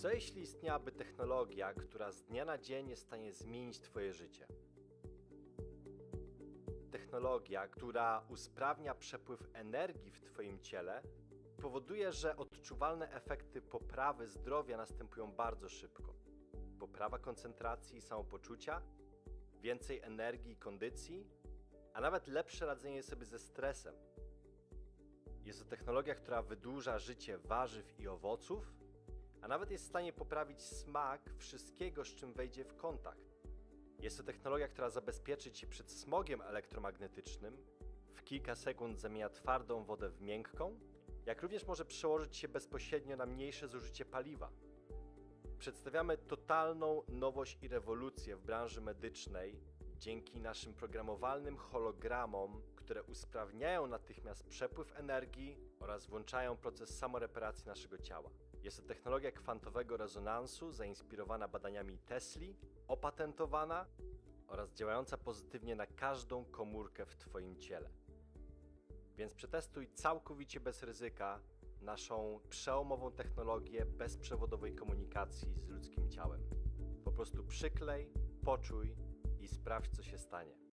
Co jeśli istniałaby technologia, która z dnia na dzień jest w stanie zmienić Twoje życie? Technologia, która usprawnia przepływ energii w Twoim ciele, powoduje, że odczuwalne efekty poprawy zdrowia następują bardzo szybko. Poprawa koncentracji i samopoczucia, więcej energii i kondycji, a nawet lepsze radzenie sobie ze stresem. Jest to technologia, która wydłuża życie warzyw i owoców, a nawet jest w stanie poprawić smak wszystkiego, z czym wejdzie w kontakt. Jest to technologia, która zabezpieczy Cię przed smogiem elektromagnetycznym, w kilka sekund zamienia twardą wodę w miękką, jak również może przełożyć się bezpośrednio na mniejsze zużycie paliwa. Przedstawiamy totalną nowość i rewolucję w branży medycznej dzięki naszym programowalnym hologramom, które usprawniają natychmiast przepływ energii oraz włączają proces samoreparacji naszego ciała. Jest to technologia kwantowego rezonansu zainspirowana badaniami Tesli, opatentowana oraz działająca pozytywnie na każdą komórkę w Twoim ciele. Więc przetestuj całkowicie bez ryzyka naszą przełomową technologię bezprzewodowej komunikacji z ludzkim ciałem. Po prostu przyklej, poczuj i sprawdź, co się stanie.